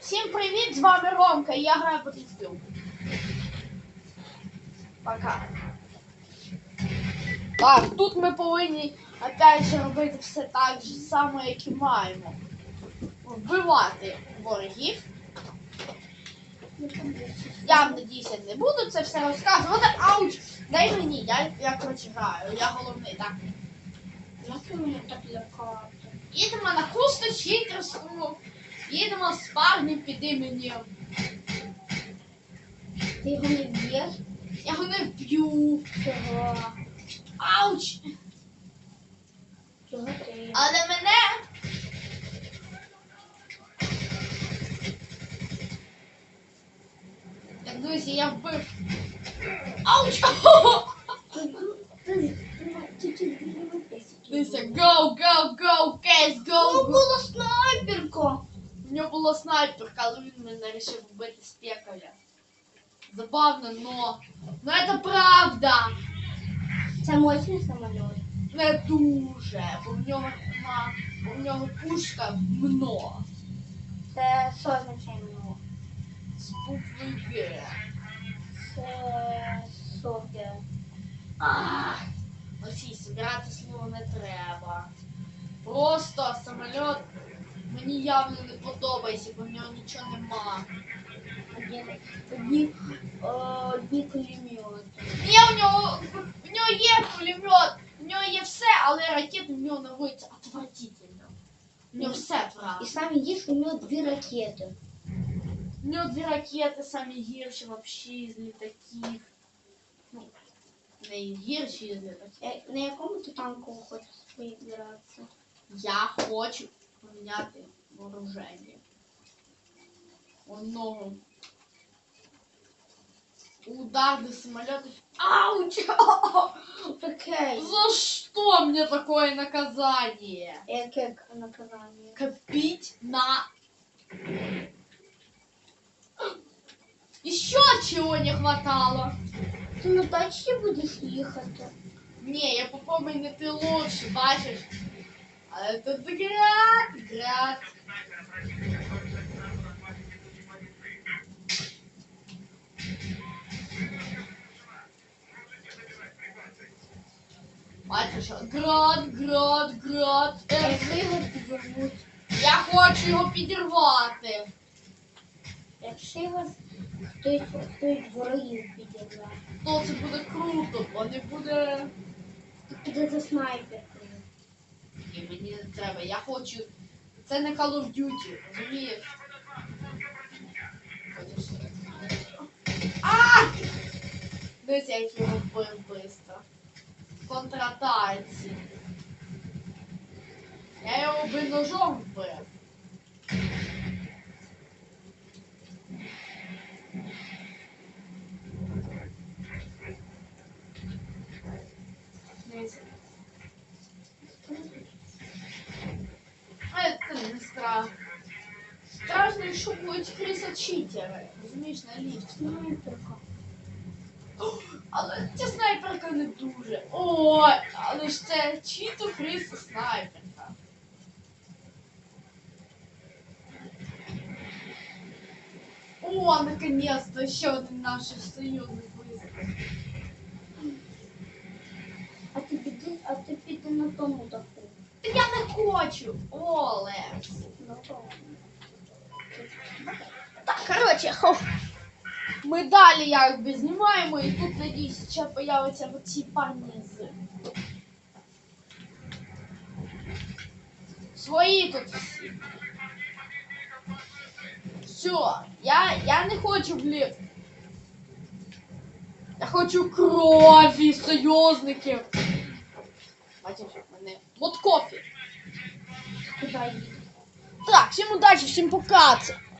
Всім привіт, з вами Ромка, і я граю по Тріспілку. Пока. Так, тут ми повинні опять же робити все так же само, як і маємо. Вбивати ворогів. Я надіюся, не буду це все розказувати. Ауч! Дай мені, я, я коротше граю, я головний, так. Як мене так лякати? Їдемо на кусту читерську. Їдемо з парнем під іменем. Ти його не б'єш? Я його не вб'ю. Чого? Ауч! Чого ти? Але мене. Так, друзі, я вбив. Ауч! Дивіться, go, go, go, кейс, go, Ну було снайперко. У нього була снайперка, але він мене вирішив вбити з пекаря. Забавно, но... Но это правда. Це мощний самоліт. Не дуже, бо в нього нема, бо в нього пушка мно. Це що означає много? З буквою Г. Це софія. Ах, Олексій, збирати слово не треба. Просто самоліт Мені явно не подобається, бо в нього нічого нема. Одні, одні, пулемети. Є в нього, в нього є пулемет, в нього є все, але ракети в нього наводяться отвратительно. В нього все І отвратно. саме їж у нього дві ракети. В нього дві ракети самі гірші вообще з літаків. Ну, не гірші з літаків. Е, На якому ти танку хочеш поігратися? Я хочу поміняти вооруження. Оно. Удар до самолета. Ауч! Окей. За что мне такое наказание? Яке наказання? Копить на... Еще чего не хватало? Ти на тачці будеш їхати? Не, я попробую не ты лучше, бачишь? А это град, град. Бачиш, град, град, град. Як ви його підірвуть? Я хочу його підірвати. Якщо вас хтось, хтось ворогів підірве, То це буде круто, бо не буде. піде за снайперкою. Ні, мені не треба. Я хочу. Це не Call of Duty, розумієш? А! Дивіться, як його вбив швидко. Контратаці. Я його би ножом вбив. Дивіться. Будуть криса читери. Розумієш, на ліфт. Снайперка. Але ця снайперка не дуже. Ой, але ж це чисто криса снайперка. О, наконец-то ще один наш союзник визвав. А ти піди, а ти піди на тому даху. Та я не хочу. О, Лекс. На тому. Так, короче, хо. Ми далі якби знімаємо і тут надіюсь, ще появляться оці парні з. Свої тут всі. Все, я, я не хочу в ліфт. Я хочу крові союзників. Бачиш, мене. От кофі. Куди їдеш? Так, всім удачі, всім пока.